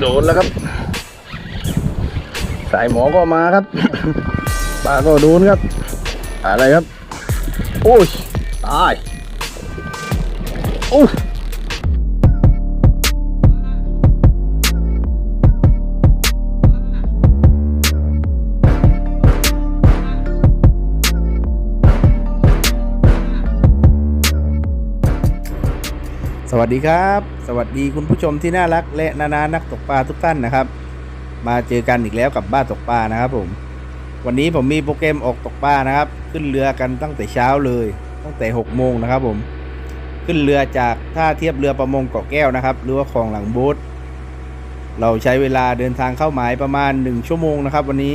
โดนแล้วครับ สายหมอก็มาครับปลาก็โดนครับ อะไรครับ โอ้ย ตาย โอ้ วัสดีครับ สวัสดีคุณผู้ชมที่น่ารักและนานานักตกปลาทุกท่านนะครับ มาเจอกันอีกแล้วกับบ้านตกปลานะครับผม วันนี้ผมมีโปรแกรมออกตกปลานะครับ ขึ้นเรือกันตั้งแต่เช้าเลย ตั้งแต่6โมงนะครับผม ขึ้นเรือจากท่าเทียบเรือประมงเกาะแก้วนะครับ หรือว่าคลองหลังโบ๊ทเราใช้เวลาเดินทางเข้าหมายประมาณ 1 ชั่วโมงนะครับ วันนี้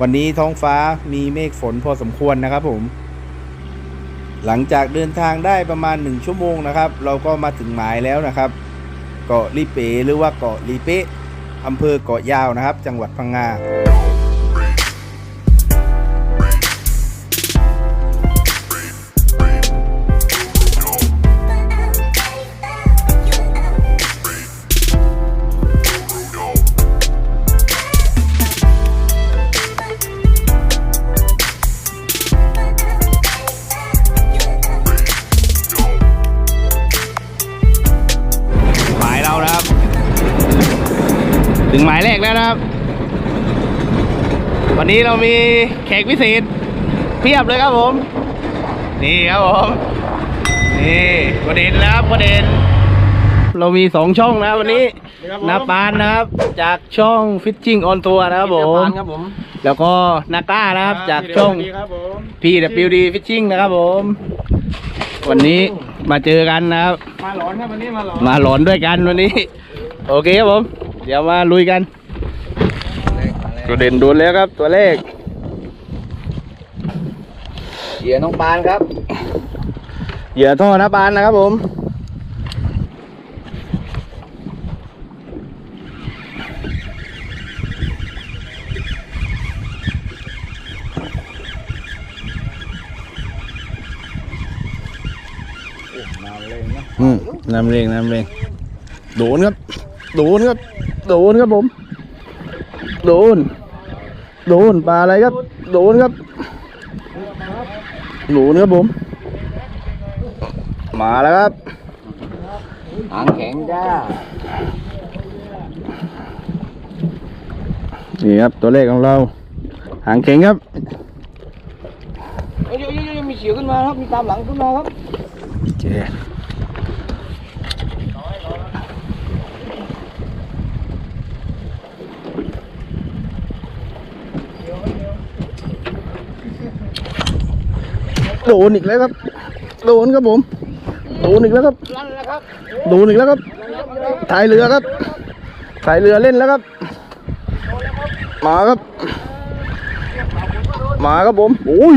วันนี้ท้องฟ้ามีเมฆฝนพอสมควรนะครับผม หลังจากเดินทางได้ประมาณ 1 ชั่วโมงนะครับ เราก็มาถึงหมายแล้วนะครับ เกาะลีเปหรือว่าเกาะลีเปอำเภอเกาะยาวนะครับ จังหวัดพังงา วันนี้เรามีแขกพิเศษเพียบเลยครับผม นี่ครับผม นี่ประเด็นนะครับประเด็นเรามีสองช่องนะครับวันนี้นาปานนะครับ จากช่อง Fishing on Tour นะครับผมครับผม แล้วก็นาก้านะครับ จากช่องครับผม PWD Fishing นะครับผม วันนี้มาเจอกันนะครับ มาหลอนครับวันนี้มาหลอนมาหลอนด้วยกันวันนี้ โอเคครับผม เดี๋ยวมาลุยกัน ตัวเด่นโดนแล้วครับตัวเลขเหยื่อน้องปานครับ เหยื่อท่อนะปานนะครับผมอืมน้ำเร่งน้ำเร่งโดนครับ โดนครับ โดนครับผม โดน โดนปลาอะไรครับ โดนครับ โดนครับผม มาแล้วครับหางแข็งจ้านี่ครับตัวเลขของเรา หางเข่งครับเอ้ยยมีเสียวขึ้นมาครับ มีตามหลังขึ้นมาครับเจ โดนอีกแล้วครับ โดนครับผม โดนอีกแล้วครับลั่นแล้วครับโดนอีกแล้วครับถ่ายเรือครับถ่ายเรือเล่นแล้วครับ มาครับ มาครับผมโอ้ย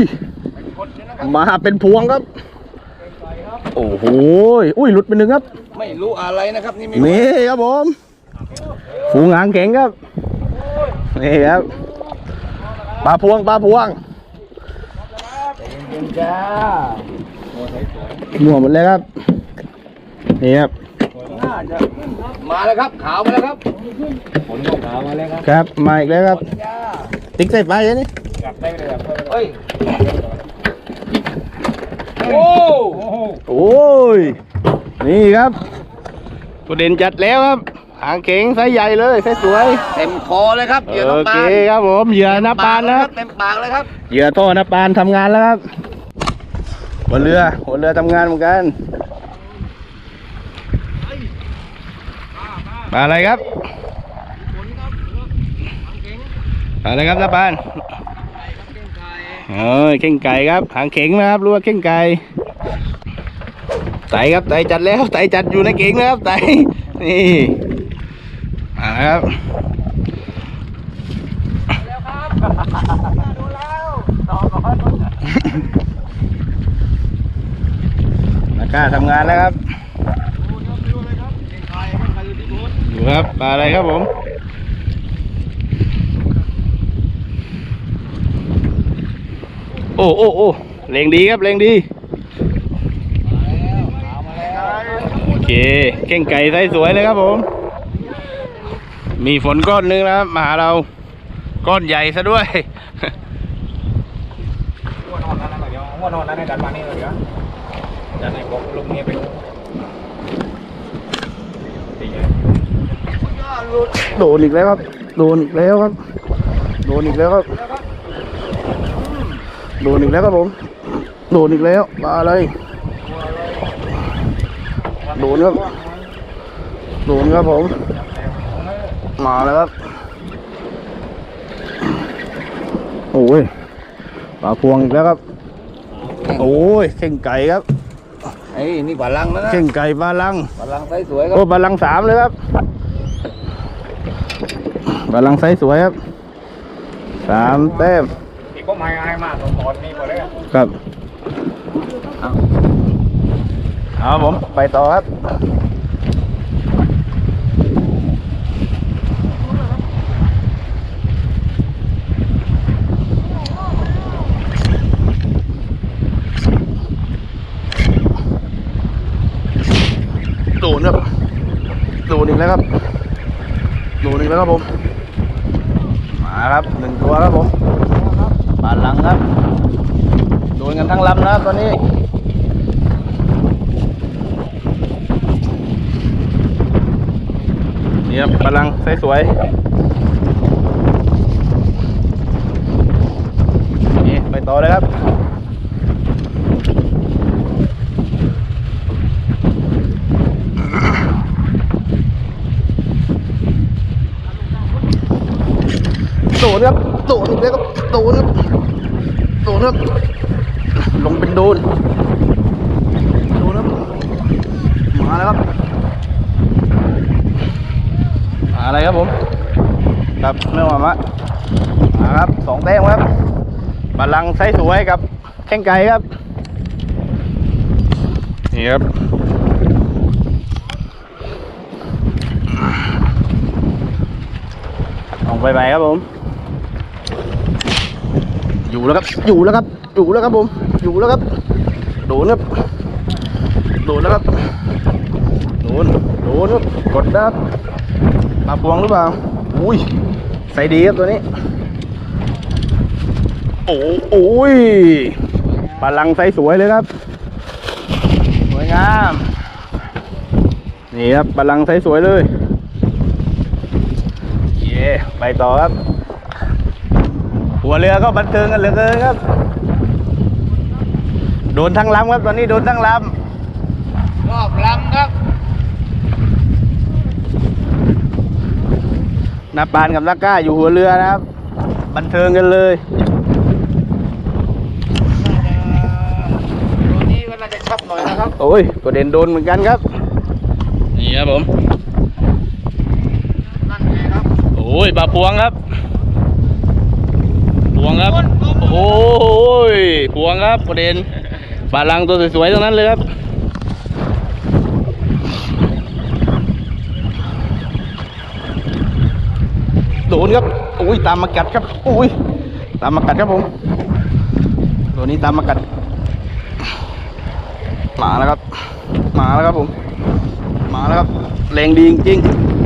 มาเป็นพวงครับ โอ้โหอุ้ยหลุดไปหนึ่งครับ ไม่รู้อะไรนะครับนี่ไม่นี่ครับผมฝูงหางแข็งครับนี่ครับปลาพวงปลาพวง เป็นจ้าหมวหมดเลยครับ นี่ครับ น่าจะมาแล้วครับขาวมาแล้วครับฝนก็ขาวมาแล้วครับครับ มาอีกแล้วครับ จ้าติ๊กใส่ปลาอย่างนี้จับได้เลยครับเฮ้ยโอ้โอ้ย นี่ครับตัวเด่นจัดแล้วครับ หางเข็งไซส์ใหญ่เลยไซส์สวย เต็มคอเลยครับเหยื่อน้องโอปาเคนครับผม เหยื่อน้าปานแล้วครับเต็มปากเลยครับ เหยื่อท่อน้าปานทำงานแล้วครับ บนเรือบนเรือทำงานเหมือนกันปลาอะไรครับปลาอะไรครับน้าปานเออเข่งไก่ครับหางเข็งนะครับรู้ว่าเข่งไก่ไตครับไตจัดแล้วไตจัดอยู่ในเก่งนะครับไตนี่มาครับ นักก ล้าทำงานแล้วครับดูครับปลาอะไรครับผมโอ้โอ้โอ้แรงดีครับแรงดีโอเคเก่งไก่ไซส์สวยเลยครับผม มีฝนก้อนนึงนะครับมาหาเราก้อนใหญ่ซะด้วยว่านอนนั่นนะเดี๋ยวว่านอนนั่นในดันมานี่เดี๋ยว ดันในบอกลงเมียไปโดนอีกแล้วครับ โดนอีกแล้วครับ โดนอีกแล้วครับ โดนอีกแล้วครับผม โดนอีกแล้วปลาอะไร โดนครับ โดนครับผม มาแล้วครับ โอ้ยปลาพวงอีกแล้วครับ โอ้ยเข่งไก่ครับ ไอ้นี่ปลาลังนะนะเข่งไก่ปลาลังปลาลังไซส์สวยครับโอ้บาลังก์สามเลยครับบาลังก์ไซส์สวยครับสามแต้มที่ก็ไม่ให้มาตรงตอนนี้หมดเลยครับเอาผมไปต่อครับ โดนครับ โดนอีกแล้วครับ โดนอีกแล้ว ครับผม มาครับหนึ่งตัวครับผมบานหลังครับ โดนกันทั้งลำนะครับตอนนี้นี่ครับานหลังใสสวยนี่ไปต่อเลยครับ นครับโดนอีกแล้วครับโดนครับโดนครับลงเป็นโดนโดนครับมาแล้วครับอะไรครับผมครับไม่ว่ามะมาครับสองแต้มครับบาลังไซส์สวยกับแข้งไก่ครับนี่ครับลงไปไปครับผม อยู่แล้วครับ อยู่แล้วครับ อยู่แล้วครับผม อยู่แล้วครับ โดนครับ โดนแล้วครับ โดน โดนครับ กดนะครับมาพวงหรือเปล่า อุ้ย ใส่ดีครับตัวนี้ โอ้โอ้ยปลาลังไซส์สวยเลยครับ สวยงาม นี่ครับปลาลังไซส์สวยเลย เย่ไปต่อครับ หัวเรือก็บันเทิงกันเหลือเกินครับ โดนทั้งลำครับตอนนี้โดนทั้งลรอบลำครับำนาปานกับนาก้าอยู่หัวเรือนะครับ บันเทิงกันเลยตัวนี้ก็น่าจะชับหน่อยนะครับ โอ้ยก็เด่นโดนเหมือนกันครับ นี่ครับผมนั่นไงครับโอ้ยปลาพวงครับพ วงครับ โอ้ยพวงครับประเด็นปลาลังตัวสวยๆทั้งนั้นเลยครับโดนครับโอ้ยตามมากัดครับโอ้ยตามมากัดครับผมตัวนี้ตามมากัดมาแล้วครับมาแล้วครับผมมาแล้วครับแรงดีจริง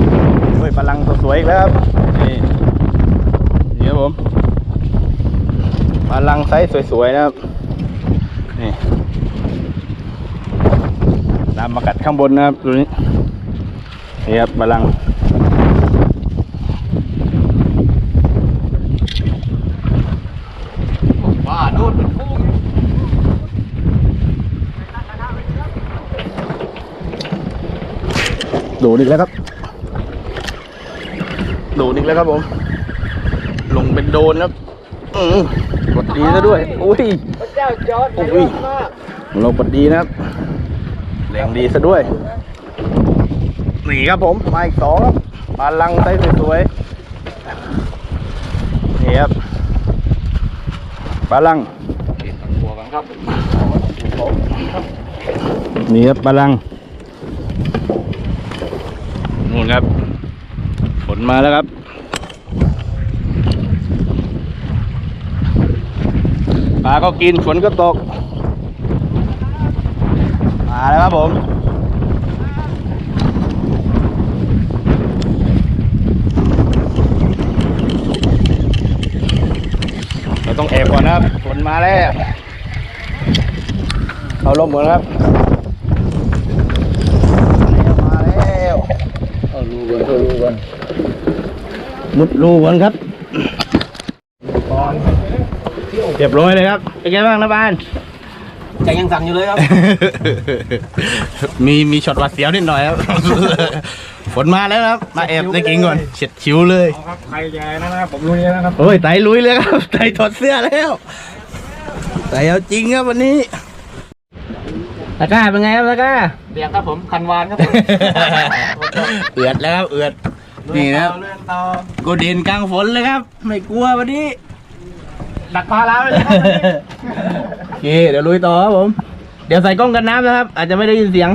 ๆเฮ้ยพลังตัวสวยอีกแล้วครับ นี่นี่ครับผม พลังไซส์สวยๆนะครับ นี่ตามมากัดข้างบนนะครับตัวนี้ นี่ครับพลังว่าโดนเป็นคู่โดนอีกแล้วครับ โดนอีกแล้วครับผม ลงเป็นโดนครับ อืมกดดีซะด้วยอุ้ยพระเจ้าจอร์ดโอ้ยมากเรากดดีนะครับแรงดีซะด้วยนี่ครับผมมาอีกสองครับปลาลังไซส์สวยๆนี่ครับปลาลังหัวกันครับนี่ครับปลาลังนู่นครับฝนมาแล้วครับ ปลาก็กินฝนก็ตก มาแล้วครับผมเราต้องแอบก่อนนะครับฝนมาแล้วเอาลมก่อนครับมาแล้วเอาลูกันเอาลูกันมุดลูกันครับ รียบร้อยเลยครับ เป็นไงบ้างนะบ้าน ใจยังสั่นอยู่เลยครับ มีมีช็อตหวัดเสียวนิดหน่อยครับ ฝนมาแล้วครับ มาแอบในกิ่งก่อนเฉียดชิวเลย ครับใครแย่นะครับผมรู้นะครับโอ้ยไตลุยเลยครับไตถอดเสื้อแล้วไตเอาจริงครับวันนี้ตะกร้าเป็นไงครับตะกร้า เบียงครับผมคันวานครับผมเอือดแล้วครับเอือดนี่นะครับเรื่องต่อโกเด่นกลางฝนเลยครับ ไม่กลัววันนี้ ดักปลาแล้วเลยครับโอเคเดี๋ยวลุยต่อครับผม เดี๋ยวใส่กล้องกันน้ำนะครับ อาจจะไม่ได้ยินเสียง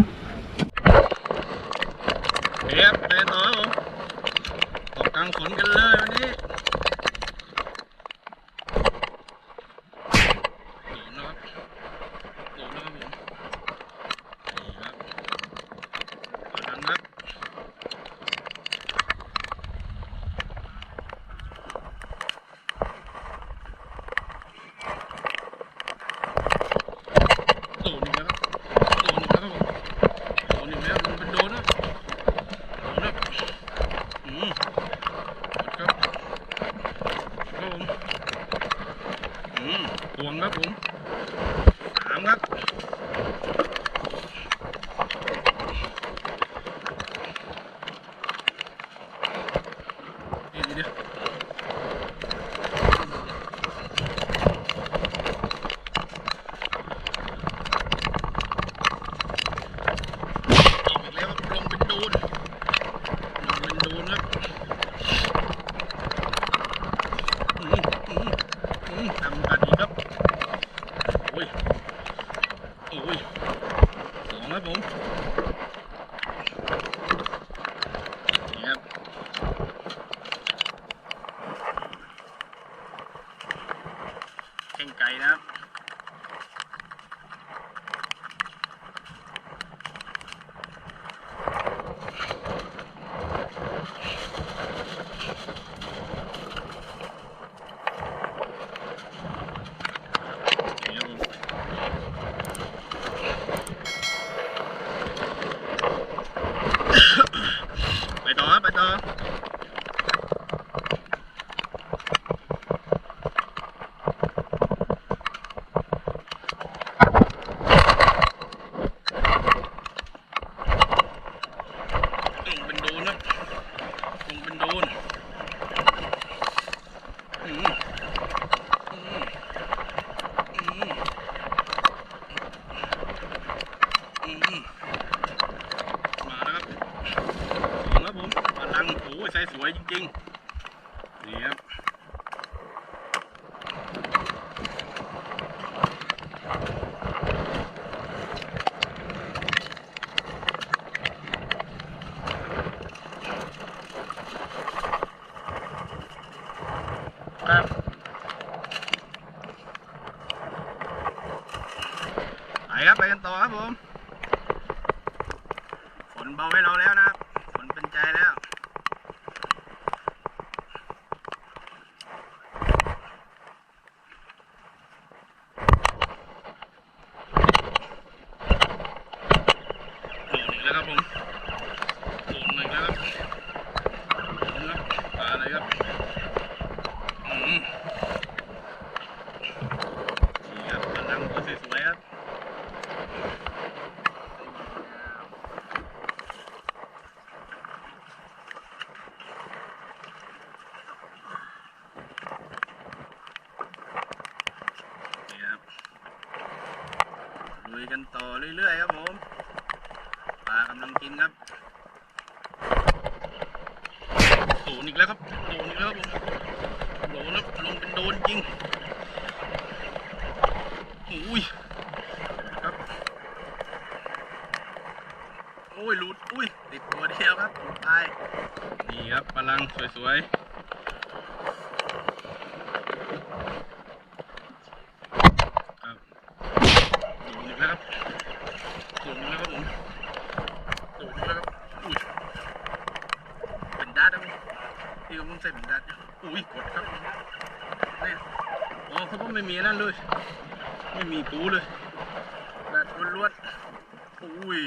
โดนอีกแล้วครับผมโดนอีกแล้วครับโดนครับปลาอะไรครับอืมนี่ครับกำลังตัวสวยๆครับ นี่ครับลุยกันต่อเรื่อยๆครับผมปลากำลังกินครับโดนอีกแล้วครับโดนอีกแล้วครับผมโดนแล้วลงเป็นโดนจริงอุ้ยครับโอ้ยหลุดอุ้ยติดตัวเดียวครับตายนี่ครับพลัง สวยครับโดนอีกแล้วครับโดนอีกแล้วครับผมโดนอีกแล้วครับอุ้ยเป็นด้านนะพี่ผมต้องใส่เป็นด้านอยู่อุ้ยกดครับนี่อ๋อเขาก็ไม่มีนั่นเลย ไม่มีปูเลยแบบล้วนๆอุ้ย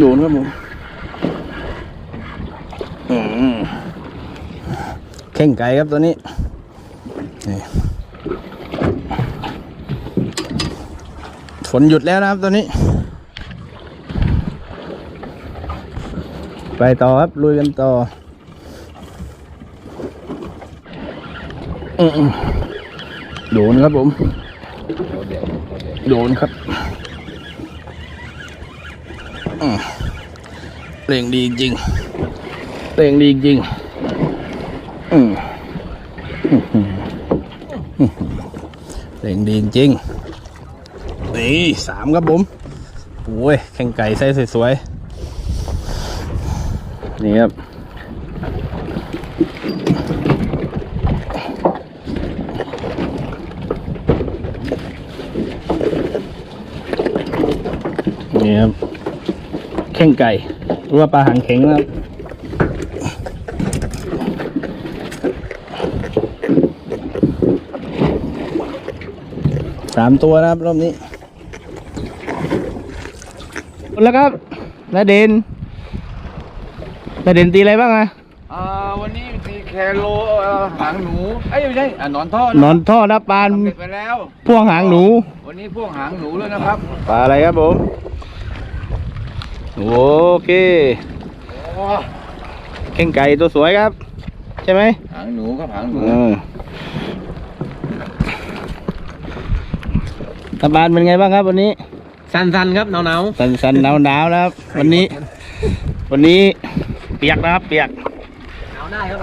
โดนครับผมอืมแข่งไก่ครับตัวนี้นี่ฝนหยุดแล้วนะครับตัวนี้ ไปต่อครับลุยกันต่ออืมๆโดนครับผม โดนครับอืม เร่งดีจริงๆเร่งดีจริงๆอืมอื้อหืออื้อหือเร่งดีจริงนี่สามครับผมโอ้ยแข่งไก่ไส้สวยๆนี่ครับนี่ครับแข้งไก่ หรือว่าปลาหางเข็งนะครับสามตัวนะครับรอบนี้แล้วครับนาเดนนาเดนตีอะไรบ้างอะอ่าวันนี้มีแคโลเอ่อหางหนูเอ้ยไม่ใช่อะหนอนทอดหนอนท่อนะปลาทำเสร็จไปแล้ว พ่วงหางหนู วันนี้พวกหางหนูแล้วนะครับ ปลาอะไรครับผม โอเคโอ้แข้งไก่ตัวสวยครับ ใช่ไหมหางหนูครับหางหนูเออตาบานเป็นไงบ้างครับ วันนี้ สันๆครับหนาวสันสันหนาวหนาวๆนะครับ วันนี้ วันนี้เปียกนะครับ เปียกๆหนาวได้ครับ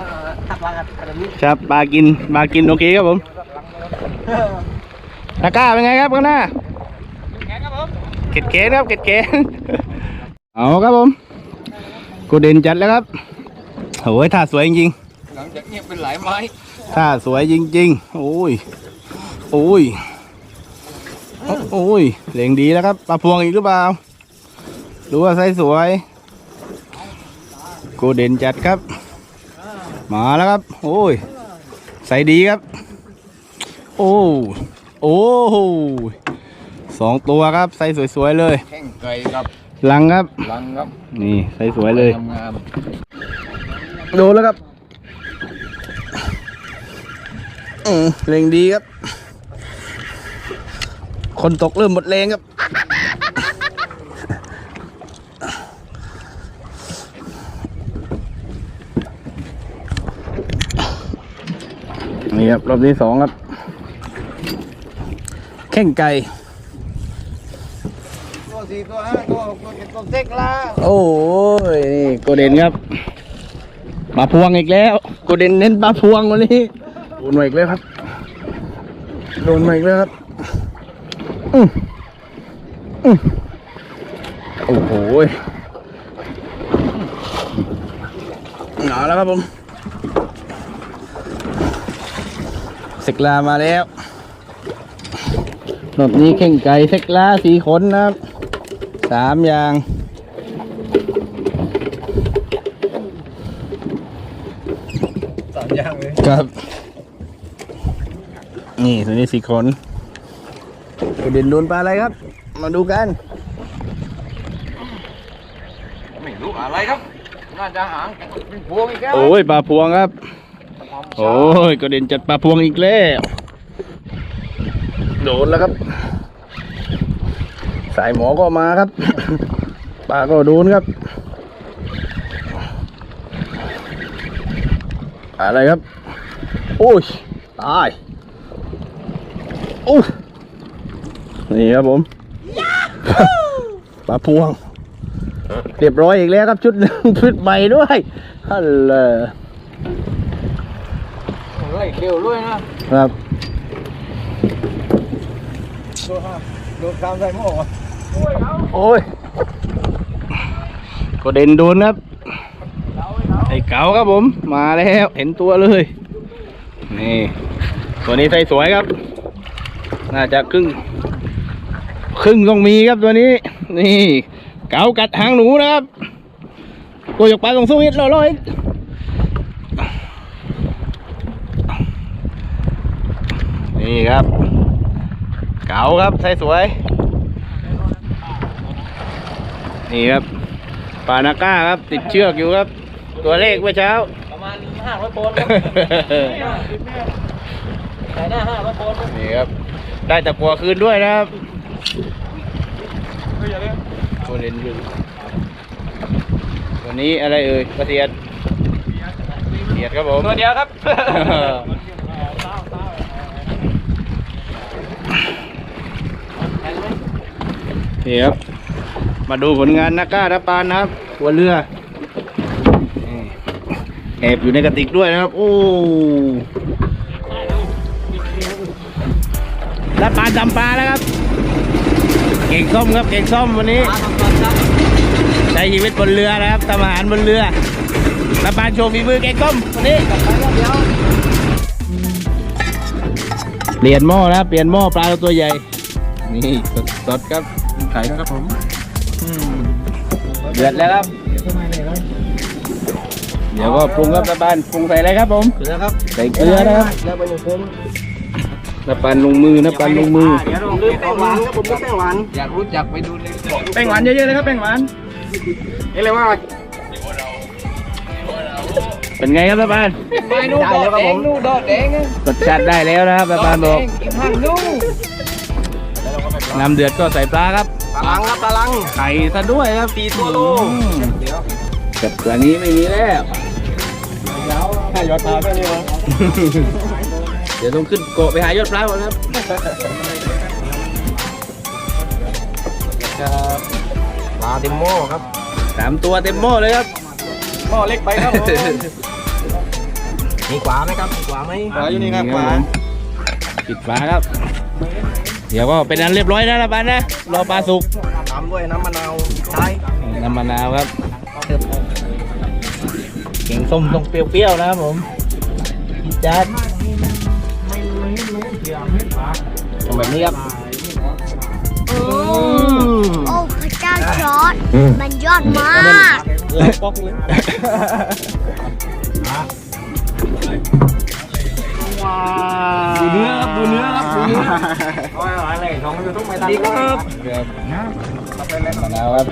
ทักว่ากันแบบนี้ครับปลากินปลากินโอเคครับผมตะกร้าเป็นไงครับข้างหน้าเกตเกนครับเกตเกน เอาครับผมกูเด่นจัดแล้วครับโอ้ยท่าสวยจริงหลังจากเงียบเป็นหลายไม้ๆท่าสวยจริงๆ โอ้ย โอ้ย โอ้โอ้ยเหล่งดีแล้วครับปลาพวงอีกหรือเปล่าดูว่าไซส์สวยกูเด่นจัดครับ มาแล้วครับ โอ้ย ใส่ดีครับ โอ้โอ้โหสองตัวครับใส่สวยๆเลย แข้งไก่กับ ลังครับลังครับ นี่ใส่สวยเลยงามโดนแล้วครับอืมเร่งดีครับ คนตกเริ่มหมดแรงครับ นี่ครับ รอบที่สองครับ แข่งไก่ๆตัว สี่ตัวห้าตัวหกตัวเจ็ดตัวเซ็กละโอ้ยนี่โกเด่นครับปลาพวงอีกแล้วโกเด่นเน้นปลาพวงวันนี้โดนมาอีกแล้วครับโดนมาอีกแล้วครับอืออือโอ้โหหนาแล้วครับผมเสกลามาแล้วรอบนี้เข่งไก่เสกลาสี่คนนะครับ สามอย่าง สามอย่างเลยครับ นี่ตัวนี้สี่คนประเด็นโดนปลาอะไรครับ มาดูกัน ไม่รู้อะไรครับ น่าจะหางเป็นพวงอีกแล้วโอ้ยปลาพวงครับ โอ้ยกระเด็นจัดปลาพวงอีกแล้ว โดนแล้วครับ สายหมอก็มาครับ ปลาก็โดนครับ อะไรครับ โอ้ย ตาย โอ้ยนี่ครับผม ปลาพวง เรียบร้อยอีกแล้วครับชุดหนึ่งชุดใหม่ด้วยฮัลโหลเฮ้ยเร็วด้วยนะครับโดนห้าโดตามใส่หม้อโอ้ยก็เด่นโดนครับไอ้เก๋าครับผม มาแล้วเห็นตัวเลย นี่ ตัวนี้ใส่สวยครับ น่าจะครึ่ง ครึ่งต้องมีครับตัวนี้ นี่ เก๋ากัดหางหนูนะครับตัวหยกปลาของสู้อิดลอยนี่ครับ เก๋าครับใส่สวย นี่ครับปลานาก้าครับ ติดเชือกอยู่ครับ ตัวเลขเมื่อเช้า ประมาณห้าร้อยปอนด์ครับใส่หน้าห้าร้อยปอนด์ครับนี่ครับ ได้แต่ปัวคืนด้วยนะครับตัวเด่นอยู่วันนี้อะไรเอ่ยกระเทียดเทียดครับผม ตัวเดียวครับ นี่ครับ มาดูผลงานนักกล้านับปานนะครับ หัวเรือแอบอยู่ในกระติกด้วยนะครับ โอ้นับปานจำปลาแล้วครับ เก่งส้มครับ เก่งส้มวันนี้ใช้ชีวิตบนเรือนะครับทำอาหารบนเรือนับปานโชว์ฝีมือเก่งส้มวันนี้เปลี่ยนหม้อนะครับเปลี่ยนหม้อปลาตัวใหญ่ นี่สดครับ ไข่นะครับผมอืมเดือดแล้วครับเดี๋ยวก็ปรุงครับตะปานปรุงใส่อะไรครับผมเกลือครับใส่เกลือนะครับแล้วไปหนึ่งคนตะปานลงมือนะปานลงมือเดี๋ยวผมลืมแป้งหวานครับผมลืมแป้งหวานอยากรู้จักไปดูในเกาะแป้งหวานเยอะๆเลยครับแป้งหวานนี่เลยว่าเป็นไงครับตะปานไม่นู่ดอกแดงนู่ดอกแดงอะรสชาติได้แล้วนะครับตะปานบอกกินห้างนู่น้ำเดือดก็ใส่ปลาครับ ตาลังครับตาลังไข่ซะด้วยครับตีตัวโลอืมแต่ตัวนี้ไม่มีแล้วให้ยอดตาด้วยนี่วะเดี๋ยวต้องขึ้นเกาะไปหายอดปลาก่อนครับครับปลาเต็มหม้อครับสามตัวเต็มหม้อเลยครับหม้อเล็กไปครับผมมีขวาไหมครับมีขวาไหมขวาอยู่นี่ครับขวาปิดฝาครับ เดี๋ยวก็เป็นอันเรียบร้อยนะละปานนะรอปลาสุกตามด้วยน้ำมะนาวใช่น้ำมะนาวครับเก่งส้มต้องเปรี้ยวๆนะครับผมพี่จัดทำแบบนี้ครับโอ้พระเจ้าจอร์ดมันยอดมากปอกเลย ดูเนื้อครับดูเนื้อครับดูเนื้ออะไรน้องอยู่ต้องไปตัดดีครับมะนาวครับ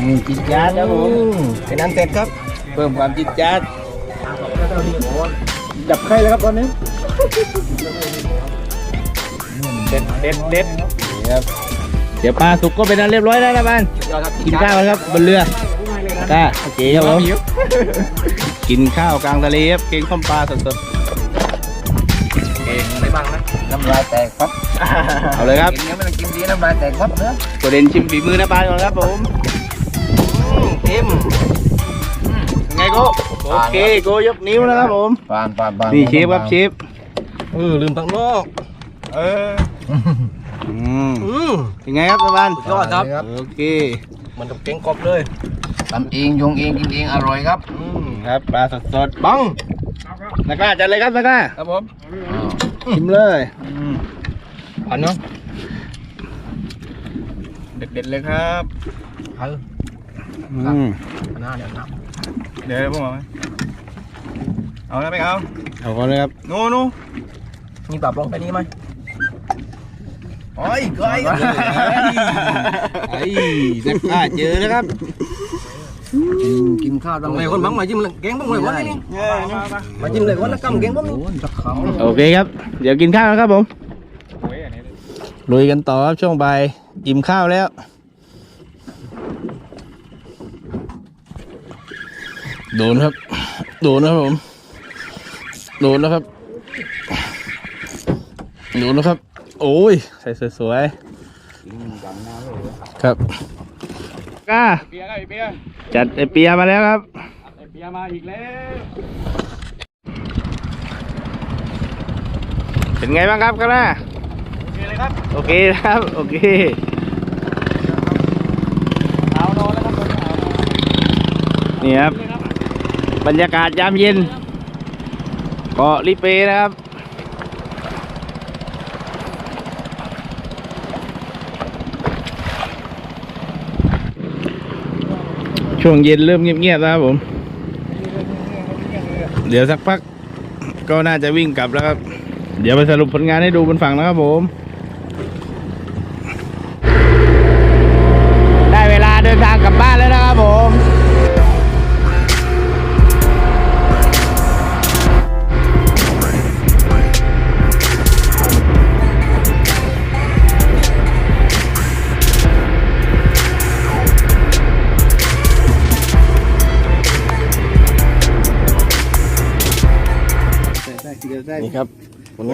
อืมจิตจัดครับผมเป็นนั้นเสร็จครับ เพิ่มความจิตจัดจับไข่เลยครับตอนนี้เด็ดเด็ดเด็ดนี่ครับเดี๋ยวปลาสุกก็เป็นอันเรียบร้อยแล้วนะบ้านกินข้าวกันครับบนเรือได้โอเคครับผม กินข้าวกลางทะเลครับเก่งข้มปลาสดๆเคไม่บังนะน้ำลายแตกปั๊บเอาเลยครับกินเนี้ยไม่ต้องกินดีน้ำลายแตกปั๊บเนื้อประเด็นชิมฝีมือนะปานก่อนครับผมเต็มไงโกโอเคโกยกนิ้วนะครับผมปานปานปานนี่เชฟครับเชฟเออลืมทั้งนอกเอออืมอืมเป็นไงครับตะวันยอดครับโอเคมันต้องเก่งกรอบเลยทำเองยงเองกินเองอร่อยครับอืม ครับปลาสดสดๆบังนักกล้าจัดเลยครับนักกล้าครับผมชิมเลยอันเนาะเด็ดๆเลยครับเอาอืมอันหน้าเดี๋ยวน้เดี๋ยวผมเอาเอาแล้วไปเอาเอาก่อนเลยครับโน่โน่ำมีปรับลงไปนี้ไหมโอ้ยก้อยไอ้นักกล้าเจอแล้วครับ กินกินข้าวต้องไปคนบังมาจิ้มเลยเก่งบ้างเลยวันนี้มาจิ้มเลยวันละกำเก่งบ้างนี่โอ้ยสักคำโอเคครับ เดี๋ยวกินข้าวนะครับผมลุยกันต่อครับช่วงบ่ายอิ่มข้าวแล้ว โดนครับ โดนนะครับผม โดนแล้วครับ โดนแล้วครับ โอ้ย ใส่สวยๆครับก้าเบียร์ไอ้เบียร์ จัดไอเปียมาแล้วครับ ไอ้เบียร์มาอีกแล้ว เป็นไงบ้างครับก้าล่าโอเคเลยครับ โอเคครับ โอเคเอานอนแล้วครับผมเอานี่ครับเลยครับ บรรยากาศยามเย็นเกาะลิเปนะครับ ช่วงเย็นเริ่มเงียบๆแล้วครับผม เดี๋ยวสักพัก ก็น่าจะวิ่งกลับแล้วครับ เดี๋ยวไปสรุปผลงานให้ดูบนฝั่งนะครับผม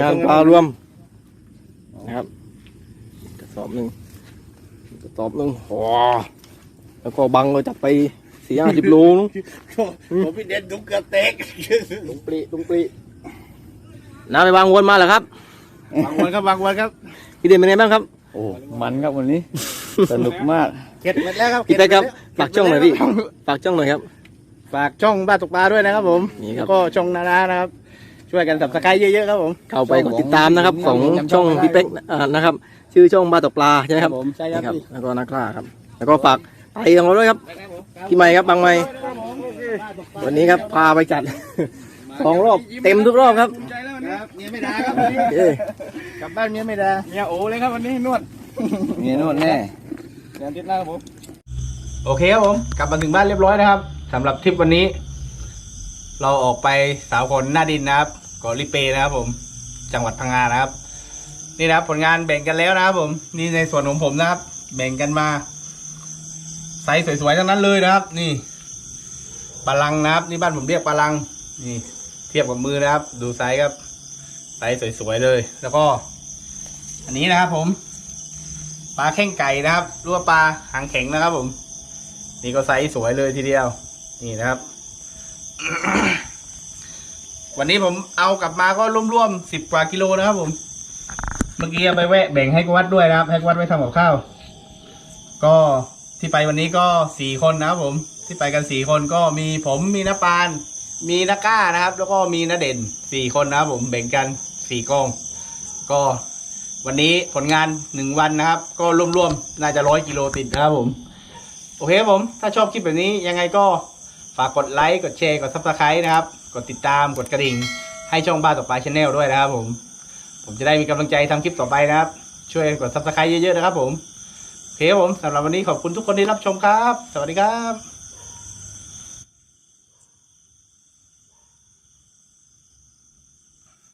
งานปลารวมนะครับกระสอบหนึ่งกระสอบหนึ่งโอ้แล้วก็บังก็จับไปสี่ห้าสิบโลนู้นผมพี่เด่นทุกเกือบเตกลุงปลีลุงปลีน้าไปวางวนมาเหรอครับบางวันครับบางวันครับพี่เด่นเป็นไงบ้างครับ โอ้มันครับวันนี้สนุกมากเข็ดหมดแล้วครับพี่เต้ครับฝากช่องหน่อยพี่ฝากช่องหน่อยครับฝากช่องบ้านตกปลาด้วยนะครับผมนี่ครับแล้วก็ช่องนานานะครับ ช่วยกันสับสกายเยอะๆครับผม เข้าไปกดติดตามนะครับของช่องพี่เป๊กอ่านะครับ ชื่อช่องบาตกปลาใช่ไหมครับผมใช่ครับนี่ครับพี่ แล้วก็นักล่าครับ แล้วก็ฝากไปของเราด้วยครับพี่ใหม่ครับบางใหม่วันนี้ครับพาไปจัดสองรอบเต็มทุกรอบครับครับเมียไม่ด่าครับเอ้ยกลับบ้านเมียไม่ด่าเมียโอเลยครับวันนี้นวดมีโน่นแน่เดี๋ยวติดหน้าครับผม โอเคครับผมกลับมาถึงบ้านเรียบร้อยนะครับสำหรับทริปวันนี้ เราออกไปสาวคนหน้าดินนะครับเกาะลิเปนะครับผม จังหวัดพังงานะครับ นี่นะครับ ผลงานแบ่งกันแล้วนะครับผม นี่ในส่วนของผมนะครับ แบ่งกันมาไซส์สวยๆทั้งนั้นเลยนะครับ นี่ปลาลังนะครับ นี่บ้านผมเรียกปลาลัง นี่ เทียบกับมือนะครับ ดูไซส์ครับไซส์สวยๆเลย แล้วก็ อันนี้นะครับผมปลาแข้งไก่นะครับหรือว่าปลาหางแข็งนะครับผม นี่ก็ไซส์สวยเลยทีเดียว นี่นะครับ วันนี้ผมเอากลับมาก็ร่วมๆสิบกว่ากิโลนะครับผม เมื่อกี้เอาไปแวะแบ่งให้กวัดด้วยนะครับ ให้กวัดไว้ทำกับข้าว ก็ที่ไปวันนี้ก็สี่คนนะครับผม ที่ไปกันสี่คนก็มีผมมีน้าปาน มีน้าก้านะครับ แล้วก็มีน้าเด่นสี่คนนะครับผมแบ่งกันสี่กอง ก็วันนี้ผลงานหนึ่งวันนะครับ ก็ร่วมๆน่าจะร้อยกิโลติดนะครับผม โอเคครับผม ถ้าชอบคลิปแบบนี้ยังไงก็ฝากกดไลค์ กดแชร์ กดซับสไครต์นะครับ กดติดตามกดกระดิ่ง ให้ช่องบ้านต่อไปชาแนลด้วยนะครับผม ผมจะได้มีกำลังใจทำคลิปต่อไปนะครับ ช่วยกดซับสไครต์เยอะๆนะครับผมโอเคครับผมสำหรับวันนี้ขอบคุณทุกคนที่รับชมครับ สวัสดีครับ